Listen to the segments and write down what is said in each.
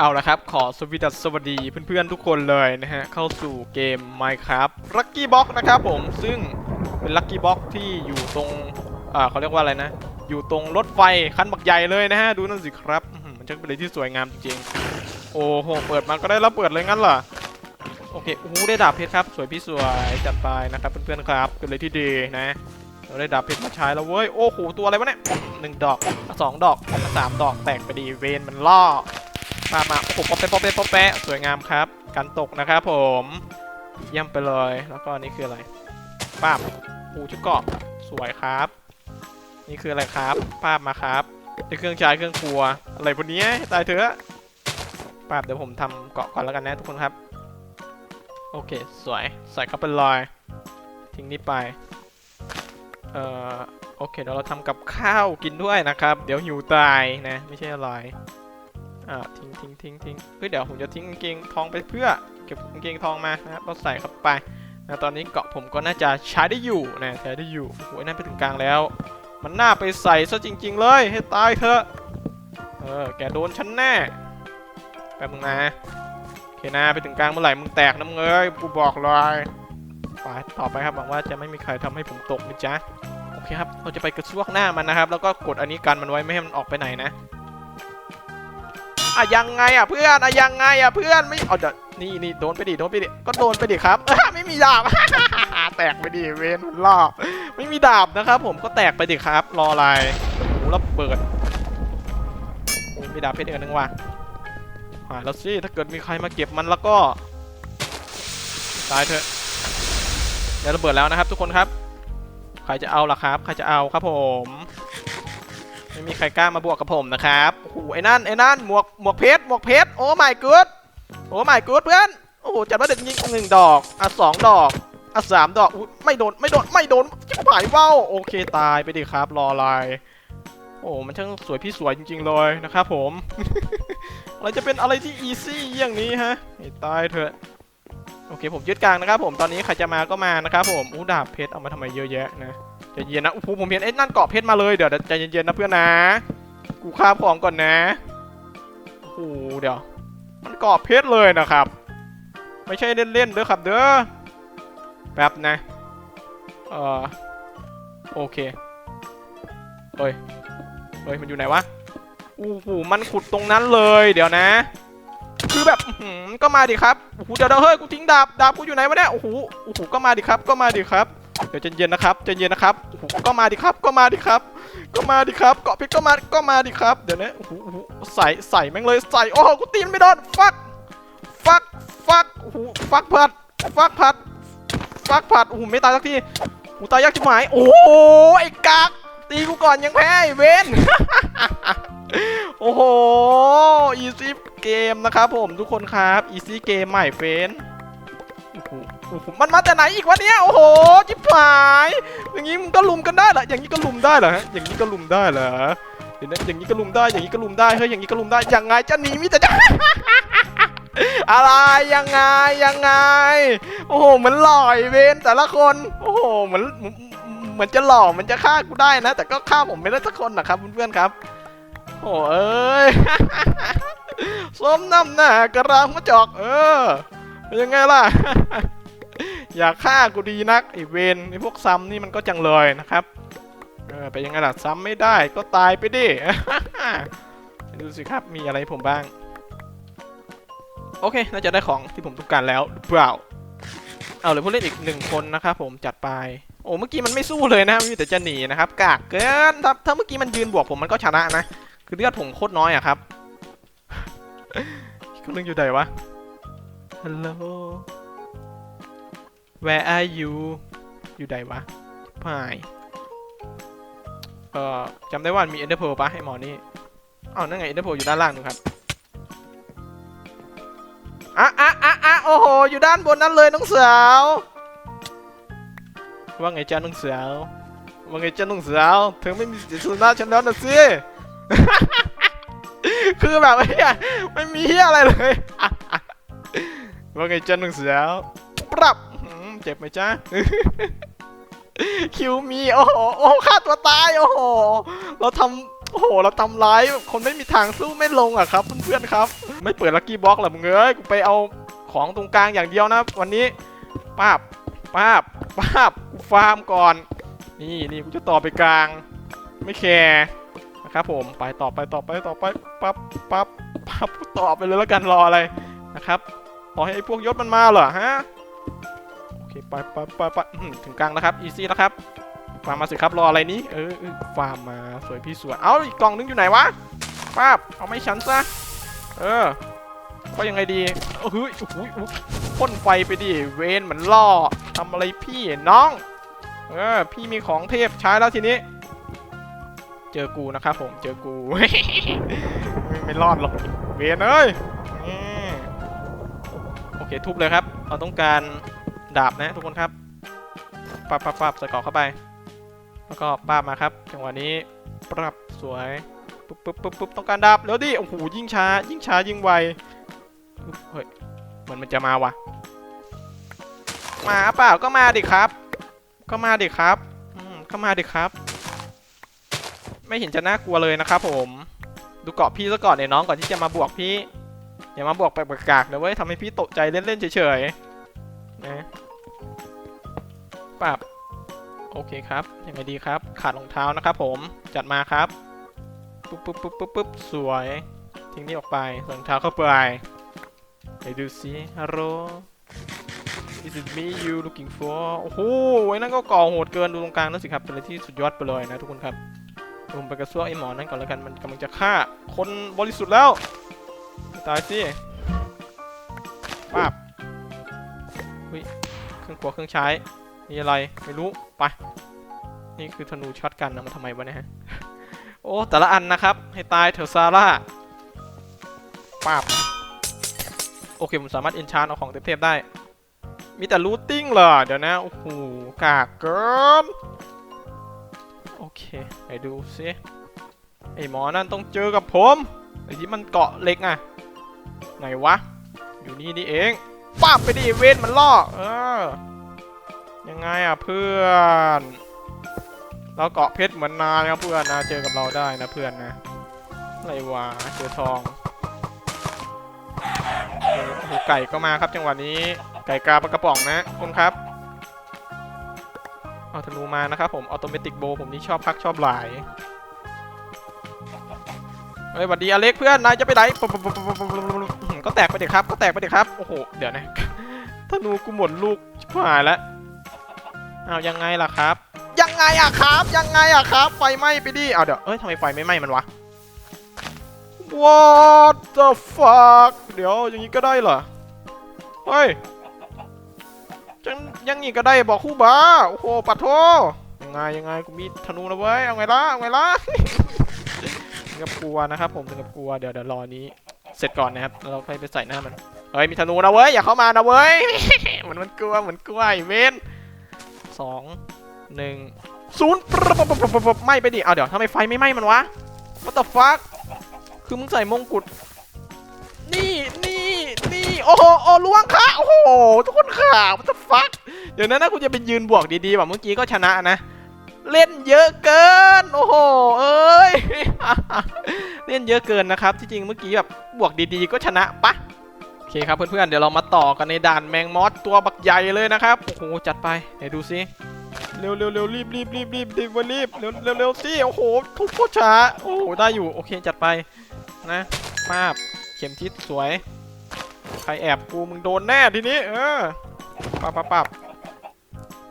เอาละครับ ขอสวัสดีสวัสดีเพื่อนๆทุกคนเลยนะฮะ เข้าสู่เกม Minecraft Lucky Box นะครับผม ซึ่งเป็น Lucky Box ที่อยู่ตรง อ่าเขาเรียกว่าอะไรนะ อยู่ตรงรถไฟคันบักใหญ่เลยนะฮะ ดูนั่นสิครับ มันช่างเป็นอะไรที่สวยงามจริงๆโอ้โห เปิดมาก็ได้แล้วเปิดเลยงั้นเหรอ โอเค โอ้โห ได้ดาบเพชรครับ สวยพี่สวยจัดไปนะครับเพื่อนๆครับ เป็นเลยที่ดีนะเราได้ดาบเพชรมาใช้แล้วเว้ย โอ้โห ตัวอะไรวะเนี่ยหนึ่งดอกสองดอกสามดอก แตกไปดี เวนมันล่อ มามาโอ้โหป๊อปเป๊ะป๊อปเป๊ะป๊อปเป๊ะสวยงามครับ กันตกนะครับผมเยี่ยมไปเลย แล้วก็นี่คืออะไรป้าบปูชุดเกาะสวยครับ นี่คืออะไรครับป้าบมาครับเครื่องใช้เครื่องครัว อะไรพวกนี้ตายเถอะป้าบเดี๋ยวผมทำเกาะก่อนแล้วกันนะทุกคนครับ โอเค สวย ใส่เข้าไปเลยทิ้งนี่ไป เอ่อ โอเค เดี๋ยวเราทำกับข้าวกินด้วยนะครับ เดี๋ยวหิวตายนะ ไม่ใช่อะไร อ่าทิ้งทิ้งทิ้งทิ้งเฮ้ยเดี๋ยวผมจะทิ้งกางเกงทองไปเพื่อเก็บกางเกงทองมานะครับเราใส่เข้าไปนะตอนนี้เกาะผมก็น่าจะใช้ได้อยู่นะใช้ได้อยู่โอ้ยนั่นไปถึงกลางแล้ว มันน่าไปใส่ซะจริง ๆ เลยให้ตายเถอะเออแกโดนฉันแน่แป๊บนึงนะโอเคนะไปถึงกลางเมื่อไหร่มึงแตกน้ำเงยกูบอกเลยไปต่อไปครับหวังว่าจะไม่มีใครทำให้ผมตกนะจ๊ะโอเคครับเราจะไปกระซวกหน้ามันนะครับ แล้วก็กดอันนี้กันมันไว้ไม่ให้มันออกไปไหนนะ อะยังไงอะเพื่อนอะยังไงอะเพื่อนไม่เอาเดี๋ยวนี่นี่โดนไปดิโดนไปดิก็โดนไปดิครับไม่มีดาบแตกไปดิเวนมันรอบไม่มีดาบนะครับผมก็แตกไปดิครับ รออะไรโหแล้วเปิดมีดาบเพชรอีกอันหนึงว่ะหาแล้วสิถ้าเกิดมีใครมาเก็บมันแล้วก็ตายเถอะเดี๋ยวระเบิดแล้วนะครับ ทุกคนครับ ใครจะเอาล่ะครับ ใครจะเอาครับผม ไม่มีใครกล้ามาบวกกับผมนะครับโอ้โหไอ้นั่นไอ้นั่นหมวกหมวกเพชรหมวกเพชรโอ้ my god โอ้ my god เพื่อนโอ้โหจัดว่าเด็ดยิงหนึ่งดอกอะสองดอกอะสามดอกไม่โดนไม่โดนไม่โดนจิ๋วหายเว้าโอเคตายไปดิครับรออะไรโอ้มันช่างสวยพี่สวยจริง ๆ เลยนะครับผมอะไรจะเป็นอะไรที่อีซี่อย่างนี้ฮะให้ตายเถอะโอเคผมยึดกลางนะครับผมตอนนี้ใครจะมาก็มานะครับผมอู้ดาบเพชรเอามาทำไมเยอะแยะนะ ใจเย็นนะโอ้โหผมเห็นไอ้นั่นเกาะเพชรมาเลยเดี๋ยวใจเย็นๆนะเพื่อนนะ กูคาบของก่อนนะโอ้โหเดี๋ยว มันเกาะเพชรเลยนะครับ ไม่ใช่เล่นๆเด้อครับเด้อแป๊บนะเออโอเคเฮ้ยเฮ้ยมันอยู่ไหนวะโอ้โหมันขุดตรงนั้นเลยเดี๋ยวนะ คือแบบก็มาดิครับโอ้โหเดี๋ยวเฮ้ยกูทิ้งดาบดาบกูอยู่ไหนวะเนี่ยโอ้โหโอ้โหก็มาดิครับก็มาดิครับเดี๋ยวใจเย็นนะครับใจเย็นนะครับ ก็มาดิครับ ก็มาดิครับ ก็มาดิครับ เกาะเพชรก็มา ก็มาดิครับ เดี๋ยวนี้โหโอ้โหใส่ใส่แม่งเลย ใส่ โอ้กูตีมันไม่โดน ฟัก ฟัก ฟักโอ้โหฟักผัด ฟักผัด ฟักผัดโอ้โหไม่ตายสักทีกูตายยากชิบหาย โอ้โหไอ้กากตีกูก่อนยังแพ้ไอ้เวนโอ้โห อีซี่เกมนะครับผมทุกคนครับ อีซี่เกมใหม่เฟน มันมาแต่ไหนอีกวะเนี่ยโอ้โหจิบหายอย่างนี้มันก็ลุมกันได้เหรออย่างนี้ก็ลุมได้เหรอฮะอย่างนี้ก็ลุมได้เหรอเดี๋ยวนะอย่างนี้ก็ลุมได้อย่างนี้ก็ลุมได้เฮ้ยอย่างนี้ก็ลุมได้ยังไงจะหนีมิแต่จะอะไรยังไงยังไง โอ้โหเหมือนหล่อยเวนแต่ละคน โอ้โหเหมือนเหมือนจะหล่อมือนจะฆ่ากูได้นะ แต่ก็ฆ่าผมไม่ได้สักคนนะครับเพื่อนๆครับโอ้เอ้ยสมน้ำหน้ากระรามกระจอก เออยังไงล่ะ อยากฆ่ากูดีนักไอเวนไอพวกซ้ำนี่มันก็จังเลยนะครับเออเป็นยังไงล่ะซ้ำไม่ได้ก็ตายไปดิ ดูสิครับมีอะไรผมบ้าง โอเค น่าจะได้ของที่ผมต้องการแล้วหรือเปล่า เอาเลยผู้เล่นอีกหนึ่งคนนะครับผมจัดไป โอ้เมื่อกี้มันไม่สู้เลยนะมีแต่จะหนีนะครับกากเกินถ้าถ้าเมื่อกี้มันยืนบวกผมมันก็ชนะนะ คือเลือดผมโคตรน้อยอะครับคนนึงอยู่ไหนวะ Hello Where are you อยู่ไหนวะพายเอ่อจำได้ว่ามี Ender Pearl ปะให้หมอนี่อ้าวนั่นไง Ender Pearl อยู่ด้านล่างนู่นครับอะอะอะอะโอ้โห อยู่ด้านบนนั้นเลยน้องสาว ว่าไงจ้าน้องสาว ว่าไงจ้าน้องสาวเธอไม่มีสิทธิ์สู้หน้าฉันแล้วนะสิคือแบบไอ้เหี้ยไม่มีเหี้ยอะไรเลยว่าไงจ้าน้องสาว จ็บไหมจ้าคิวมีโอ้โหโอ้ฆ่าตัวตายโอ้โหเราทโอ้โหเราทำร้ายคนไม่มีทางสู้ไม่ลงอะครับเพื่อนๆครับ ไม่เปิดลักกี้บล็อกหรอมึงเอ้ยกูไปเอาของตรงกลางอย่างเดียวนะ วันนี้ป้าบป้าบป้าบกูฟาร์มก่อน นี่นี่กูจะต่อไปกลาง ไม่แคร์นะครับผมไปต่อไปต่อไปต่อไปปั๊บปั๊บปั๊บต่อไปเลยแล้วกันรออะไรนะครับรอให้ไอ้พวกยศมันมาเหรอฮะ เคไปไปไปไปอื้อหือถึงกลางนะครับอีซี่แล้วครับฟาร์มมาสิครับรออะไรนี้เออฟาร์มมาสวยพี่สวยเอ้าอีกกล่องนึงอยู่ไหนวะป้าบเอาไม่ฉันซะเออก็ยังไงดีเฮ้ยโอ้โหพ่นไฟไปดิเวนเหมือนล่อทำอะไรพี่น้องเออพี่มีของเทพใช้แล้วทีนี้ เจอกูนะครับผมเจอกูไม่รอดหรอกเวนเอ้ยโอเคทุบเลยครับ เราต้องการ ดาบนะทุกคนครับปับปับปับใส่กราะเข้าไป แล้วก็ป้าบมาครับจังหวะนี้ปรับสวยปุ๊บปุ๊บปุ๊บปุ๊บต้องการดาบแล้วดิโอ้โหยิ่งช้า ยิ่งช้ายิ่งไวเฮ้ยเหมือนมันจะมาวะมาเปล่าก็มาดิครับ ก็มาดิครับอืมก็มาดิครับ ไม่เห็นจะน่ากลัวเลยนะครับ ผม ดูเกาะพี่ซะก่อนเนี่ยน้องก่อนที่จะมาบวกพี่อย่ามาบวกไปประกากนะเว้ยทำให้พี่ตกใจเล่นๆเฉยๆ นะปับโอเคครับยังไงดีครับ ขาดรองเท้านะครับผมจัดมาครับปุ๊บปุ๊บปุ๊บปุ๊บปุ๊บสวย ทิ้งนี่ออกไปรองเท้าเข้าไปไปดูสิฮัลโหล Is it me you looking for โอ้โหไอ้นั่นก็ก่อโหดเกินดูตรงกลางนั่นสิครับเป็นอะไรที่สุดยอดไปเลยนะทุกคนครับลงไปกระซวกไอ้หมอนั่นก่อนแล้วกันมันกำลังจะฆ่า คนบริสุทธิ์แล้ว ตายสิป้าบ เครื่องครัวเครื่องใช้ มีอะไร ไม่รู้ ไป นี่คือธนูช็อตกันนะมันทำไมวะเนี่ยฮะ โอ้ แต่ละอันนะครับ ให้ตายเถอะซาร่าปาบโอเค ผมสามารถเอนชานเอาของเทพๆได้ มีแต่รูทติ้งเหรอ เดี๋ยวนะ โอ้โห กากเกิน โอเค ไปดูซิไอหมอนั่นต้องเจอกับผมไอที่มันเกาะเหล็กอะไหนวะ อยู่นี่นี่เองป้าบไปดิเวนมันล่อ เออ ยังไงอะเพื่อน เราเกาะเพชรเหมือนนานครับเพื่อนนะเจอกับเราได้นะเพื่อนนะอะไรวะเจอทองโอ้โหไก่ก็มาครับจังหวะนี้ ไก่กาปลากระป๋องนะคุณครับ เอาธนูมานะครับผมออโตเมติกโบผมนี่ชอบพักชอบหลายเฮ้ยสวัสดีอเล็กเพื่อนนายจะไปไหนก็แตกไปเด็ครับ ก็แตกไปเด็ครับ โอ้โห เดี๋ยวนะธนูกูหมดลูกชิบหายแล้ว อายังไงล่ะครับ ยังไงอะครับ ยังไงอะครับ ไฟไหม้ไปดิเอาเดี๋ยวเอ้ยทำไมไฟไม่ไหม้มันวะ What the fuck เดี๋ยวอย่างนี้ก็ได้เหรอ เฮ้ยจังยังงี้ก็ได้บอกคู่บ้า โอ้โหปัดโทยังไงยังไงกูมีธนูนะเว้ย เอาไงล่ะ เอาไงล่ะถึงกับกลัวนะครับผมถึงกับกลัว เดี๋ยวเดี๋ยวรอนี้ เสร็จก่อนนะครับแล้วเราค่อยไปใส่หน้ามัน เฮ้ยมีธนูนะเว้ย อย่าเข้ามานะเว้ย เหมือนมันกลัวเหมือนกลัวไอ้เวน สองหนึ่งศูนย์ปั๊บปั๊บปั๊บปั๊บไหม้ไปดิเอาเดี๋ยวทำไมไฟไม่ไหม้มันวะ What the fuck คือมึงใส่มงกุฎนี่นี่นี่โอ้โหโอ้ล่วงค่ะโอ้โหทุกคนค่ะ What the fuck เดี๋ยวนั้นนะกูจะเป็นยืนบวกดีๆแบบเมื่อกี้ก็ชนะนะ เล่นเยอะเกิน โอ้โหเอ้ย เล่นเยอะเกินนะครับ ที่จริงเมื่อกี้แบบบวกดีๆก็ชนะปะ อเคครับเพื่อนๆ เดี๋ยวเรามาต่อกันในด่านแมงมอสตัวบักใหญ่เลยนะครับ โอ้โห จัดไปไหนดูซิเร็วเร็วเร็วรีบรีบรีบรีบรีบรีบเร็วเร็วเร็วสิโอ้โหทุบโคตรช้า โอ้โห ได้อยู่ โอเค จัดไป นะมาบเข็มทิศสวย ใครแอบกูมึงโดนแน่ทีนี้ เออปับปับปับ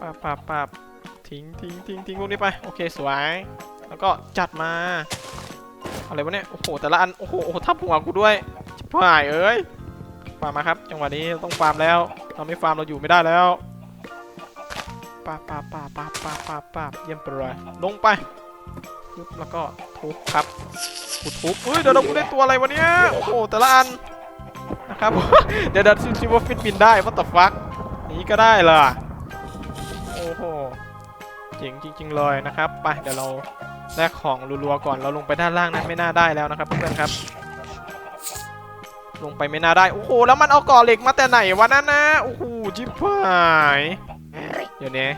ปับปับปับทิ้งทิ้งทิ้งทิ้งพวกนี้ไป โอเค สวย แล้วก็จัดมา อะไรวะเนี่ย โอ้โห แต่ละอัน โอ้โหโอ้โหทับหัวกูด้วยชิบหายเอ้ย ฟาร์มมาครับ จังหวะนี้ต้องฟาร์มแล้วเราไม่ฟาร์มเราอยู่ไม่ได้แล้วปาปาปาปาปาปาปาเยี่ยมไปเลยลงไปปึ๊บแล้วก็ทุบครับกูทุบเฮ้ยเดี๋ยวเราได้ตัวอะไรวะเนี่ยโอ้โหแต่ละอันนะครับเดี๋ยวเดี๋ยวซิวฟิตบินได้ว่าต่ฟักนี้ก็ได้เหรอโอ้โหเจ๋งจริง ๆ เลยนะครับไปเดี๋ยวเราแลกของรัวๆก่อนเราลงไปด้านล่างนั้นไม่น่าได้แล้วนะครับเพื่อนๆครับ ลงไปไม่น่าได้ โอ้โห แล้วมันเอาก่อเหล็กมาแต่ไหนวะนั่นนะ โอ้โห จิบหาย เดี๋ยวนี้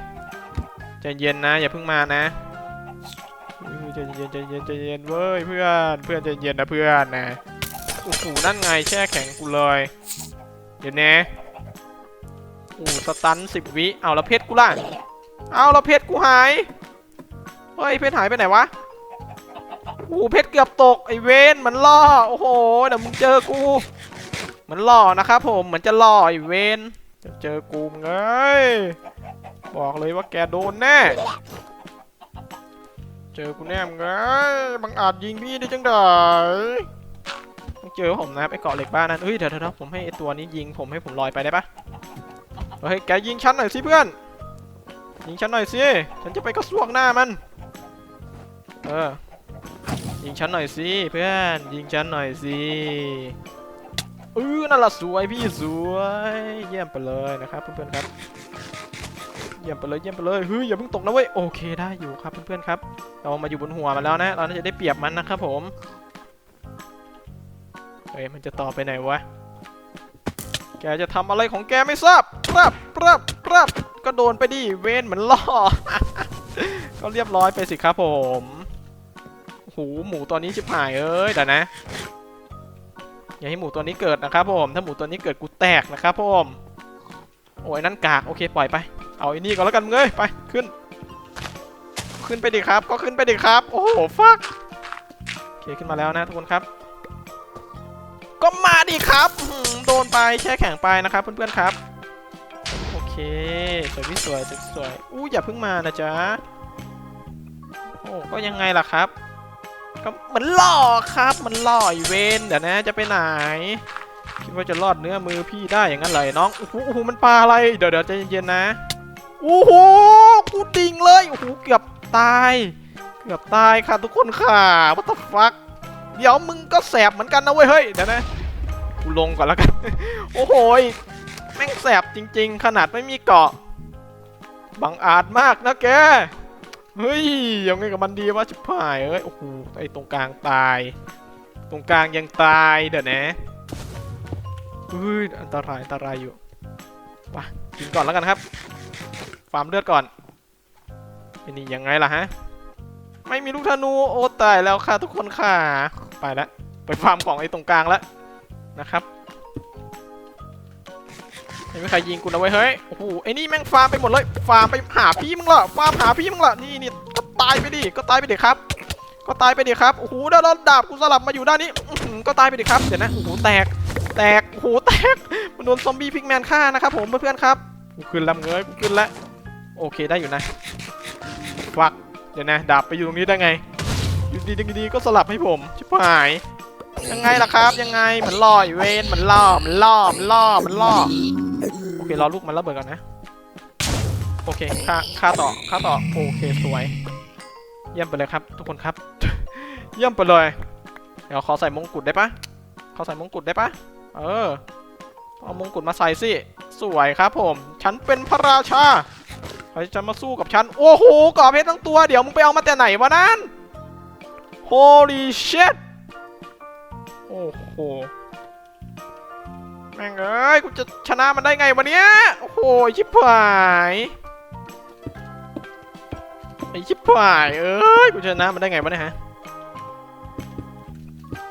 ใจเย็นนะ อย่าเพิ่งมานะใจเย็นใจเย็นใจเย็นเว้ยเพื่อน เพื่อนใจเย็นนะเพื่อนนะ โอ้โห นั่นไงแช่แข็งกูเลย เดี๋ยวนะโอ้สตันสิบวิ เอาแล้วเพชรกูล่ะ เอาแล้วเพชรกูหาย เฮ้ย เพชรหายไปไหนวะ โอ้เพชรเกือบตกไอเวนมันล่อโอ้โหเดี๋ยวมึงเจอกูมือนล่อนะครับผมเหมือนจะล่อไอเวนจะเจอกูมึงเอ้ยบอกเลยว่าแกโดนแน่ เจอกูแน่มึงเอ้ยบังอาจยิงพี่ได้จังไดต้องเจอผมนะไปเกาะเหล็กบ้านนั้นเฮ้ยเดี๋ยวเดี๋ยวผมให้ตัวนี้ยิงผมให้ผมลอยไปได้ปะเฮ้ยแกยิงฉันหน่อยสิเพื่อนยิงฉันหน่อยสิฉันจะไปกระซวกหน้ามัน เออ ยิงฉันหน่อยสิเพื่อนยิงฉันหน่อยสิเออนั่นละสวยพี่สวยเยี่ยมไปเลยนะครับเพื่อนๆครับเยี่ยมไปเลยเยี่ยมไปเลยเฮ้ยอย่าเพิ่งตกนะเว้ยโอเคได้อยู่ครับเพื่อนๆครับ เรามาอยู่บนหัวมันแล้วนะ เราจะได้เปรียบมันนะครับผมเฮ้ยมันจะต่อไปไหนวะแกจะทำอะไรของแกไม่ทราบปรับปรับปรับก็โดนไปดิเวนเหมือนล่อก็เรียบร้อยไปสิครับผม หูหมูตัวนี้ชิบหายเอ้ยเดี๋ยวนะ อย่าให้หมูตัวนี้เกิดนะครับผม ถ้าหมูตัวนี้เกิดกูแตกนะครับผมโอ้ยนั่นกากโอเคปล่อยไป เอาไอ้นี่ก่อนแล้วกันมึงเอ้ยไปขึ้น ขึ้นไปดิครับ ก็ขึ้นไปดิครับ โอ้โหฟักโอเคขึ้นมาแล้วนะทุกคนครับ ก็มาดิครับโดนไปแช่แข็งไปนะครับเพื่อนๆครับโอเคสวยพี่สวยสวยสวยอู้อย่าเพิ่งมานะจ๊ะโอ้ก็ยังไงล่ะครับ ก็มันล่อครับ มันล่ออีเวนเดี๋ยวนะจะไปไหน คิดว่าจะรอดเนื้อมือพี่ได้อย่างนั้นเลยน้องโอ้โหโอ้โหมันปลาอะไรเดี๋ยวเดี๋ยวใจเย็นๆนะโอ้โหกูดิ่งเลยโอ้โหเกือบตาย เกือบตายค่ะทุกคนค่ะ what the fuck เดี๋ยวมึงก็แสบเหมือนกันนะเว้ยเฮ้ยเดี๋ยวนะกูลงก่อนแล้วกันโอ้โหแม่งแสบจริง ๆ ขนาดไม่มีเกาะบังอาจมากนะแก เฮ้ยยังไงกับมันดีวะชิบหายเอ้ยโอ้โหไอตรงกลางตาย ตรงกลางยังตายเดี๋ยวนะเฮ้ยอันตรายอันตรายอยู่ไปกินก่อนแล้วกันครับฟาร์มเลือดก่อนไอ้นี่ยังไงล่ะฮะไม่มีลูกธนูโอ้ตายแล้วค่ะทุกคนค่ะ ไปแล้วไปฟาร์มของไอ้ตรงกลางแล้วนะครับ ไม่มีใครยิงกูนะเว้ยเฮ้ยโอ้โหไอ้นี่แม่งฟาร์มไปหมดเลยฟาร์มไปหาพี่มึงละฟาร์มหาพี่มึงละนี่นี่ก็ตายไปดิก็ตายไปดิครับ ก็ตายไปดิครับโอ้โหด้านดาบกูสลับมาอยู่ด้านนี้ก็ตายไปดิครับเดี๋ยวนะโอ้โหแตกแตกโอ้โหแตกมันโดนซอมบี้พิกแมนฆ่านะครับผมเพื่อนๆครับกูขึ้นลำเงยกูขึ้นแล้วโอเคได้อยู่นะฟักเดี๋ยวนะดาบไปอยู่ตรงนี้ได้ไงอยู่ดีๆดีก็สลับให้ผมชิบหายยังไงล่ะครับ ยังไงเหมือนล่อเวนเหมือนล่อมันล่อมันล่อมันล่อ โอเครอลูกมันระเบิดก่อนนะ โอเคค่าค่าต่อค่าต่อ โอเคสวย เยี่ยมไปเลยครับ ทุกคนครับ เยี่ยมไปเลย เดี๋ยวขอใส่มงกุฎได้ปะขอใส่มงกุฎได้ปะเออ เอามงกุฎมาใส่สิ สวยครับผม ฉันเป็นพระราชาใครจะมาสู้กับฉัน โอ้โหก่อเพชรทั้งตัว เดี๋ยวมึงไปเอามาแต่ไหนวะนั่น holy shit โอ้โห แม่งเอ้ยกูจะชนะมันได้ไงวะเนี้ยโอ้โหชิบหายไอชิบหายเอ้ยกูชนะมันได้ไงวะเนี่ยฮะ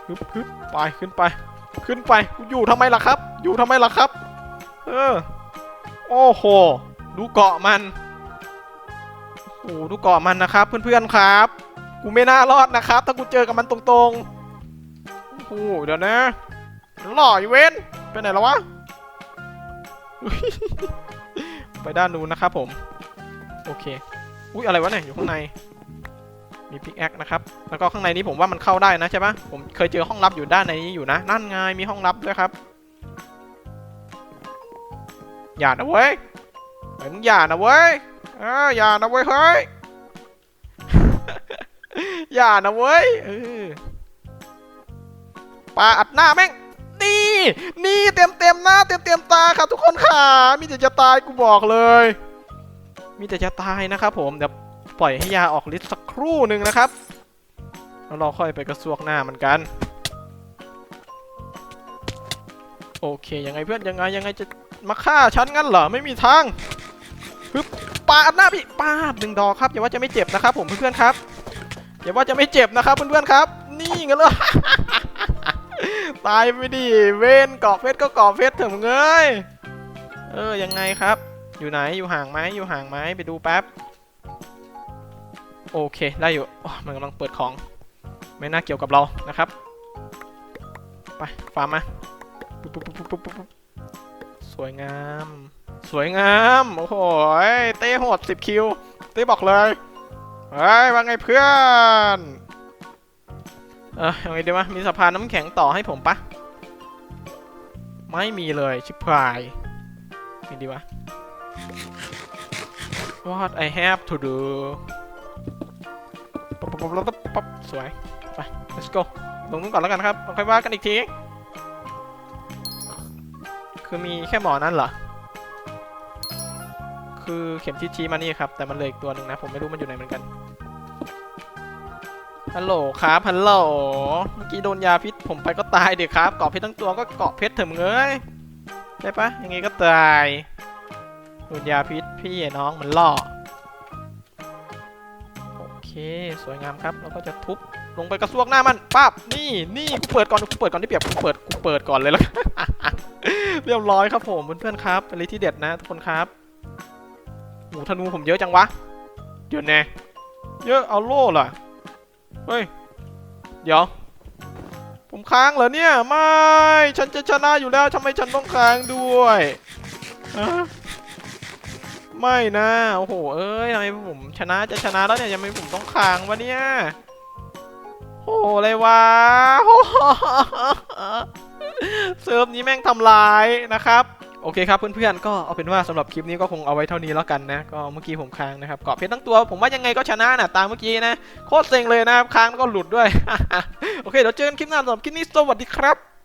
ฮึบฮึบไปขึ้นไป ขึ้นไปกูอยู่ทำไมล่ะครับ อยู่ทำไมล่ะครับ เออโอ้โหดูเกาะมันโอ้ดูเกาะมันนะครับ เพื่อนๆครับ กูไม่น่ารอดนะครับ ถ้ากูเจอกับมันตรงๆโอ้โหเดี๋ยวนะหล่ออีเว้น ไปไหนแล้ววะ ไปด้านนู้นนะครับผม โอเค อุ้ยอะไรวะเนี่ย อยู่ข้างใน มีพิกแอคนะครับ แล้วก็ข้างในนี้ผมว่ามันเข้าได้นะใช่ปะผมเคยเจอห้องลับอยู่ด้านในนี้อยู่นะ นั่นไง มีห้องลับด้วยครับ อย่านะเว้ยเฮ้ยมึงอย่านะเว้ย เอออย่านะเว้ยเฮ้ย อย่านะเว้ยเออปาอัดหน้าแม่ง นี่ นี่เต็มเต็มหน้าเต็มเต็มตาครับทุกคนค่ะ มีแต่จะตายกูบอกเลย มีแต่จะตายนะครับผม เดี๋ยวปล่อยให้ยาออกฤทธิ์สักครู่หนึ่งนะครับ แล้วเราค่อยไปกระซวกหน้ามันกัน โอเคยังไงเพื่อนยังไงยังไงจะมาฆ่าฉันงั้นเหรอไม่มีทางฮึบปาดหน้าพี่ปาดหนึ่งดอกครับอย่าว่าจะไม่เจ็บนะครับ ผมเพื่อนๆครับอย่าว่าจะไม่เจ็บนะครับเพื่อนๆครับ นี่กันเลย ตายไปดิเวนเกาะเพชรก็เกาะเพชรเถอะมึงเอ้ยเออยังไงครับ อยู่ไหนอยู่ห่างไหมอยู่ห่างไหมไปดูแป๊บโอเคได้อยู่มันกำลังเปิดของ ไม่น่าเกี่ยวกับเรานะครับไปฟาร์มมาสวยงาม สวยงามโอ้โหเต้หด10คิวเต้บอกเลยเฮ้ยว่าไงเพื่อน เออยังไงดีวะมีสะพานน้ำแข็งต่อให้ผมปะไม่มีเลยชิบหายนี่ดีวะ What I have to do ป๊บป๊บป๊บป๊บปั๊บสวย ไป let's go ลงนู้นก่อนแล้วกันครับล้วค่อยว่ากันอีกที คือมีแค่หมอนั่นเหรอ คือเข็มที่ชี้มานี่ครับ แต่มันเหลยอีกตัวหนึ่งนะ ผมไม่รู้มันอยู่ไหนเหมือนกัน ฮัลโหลครับฮัลโหลเมื่อกี้โดนยาพิษผมไปก็ตายเด็กครับเกาะเพชรทั้งตัวก็เกาะเพชรเถอะมึงเอ้ยใช่ปะยังไงก็ตายโดนยาพิษพี่น้องมันล่อโอเคสวยงามครับแล้วก็จะทุบลงไปกระซวกหน้ามันปั๊บนี่นี่กูเปิดก่อนกูเปิดก่อนที่เปียบกูเปิดกูเปิดก่อนเลยแล้วเรียบร้อยครับผมเพื่อนๆครับเป็นอะไรที่เด็ดนะทุกคนครับหมูธนูผมเยอะจังวะเดี๋ยวแน่เยอะเอาโล่ล่ะ เฮ้ย เดี๋ยว ผมค้างเหรอเนี่ย ไม่ ฉันจะชนะอยู่แล้วทำไมฉันต้องค้างด้วยไม่นะ โอ้โห เอ้ยทำไมผมชนะจะชนะแล้วเนี่ยยังไม่ผมต้องค้างวะเนี่ยโอ้โหอะไรวะโอ้โหเซิร์ฟนี้แม่งทำลายนะครับ อเคครับเพื่อนๆก็เอาเป็นว่าสำหรับคลิปนี้ก็คงเอาไว้เท่านี้แล้วกันนะก็เมื่อกี้ผมค้างนะครับเกาะเพชรทั้งตัว ผมว่ายังไงก็ชนะนะตามเมื่อกี้นะโคตรเซ็งเลยนะครับค้างก็หลุดด้วยโอเคเดี๋ยวเจอกันคลิปหน้าสำหรับคลิปนี้สวัสดีครับ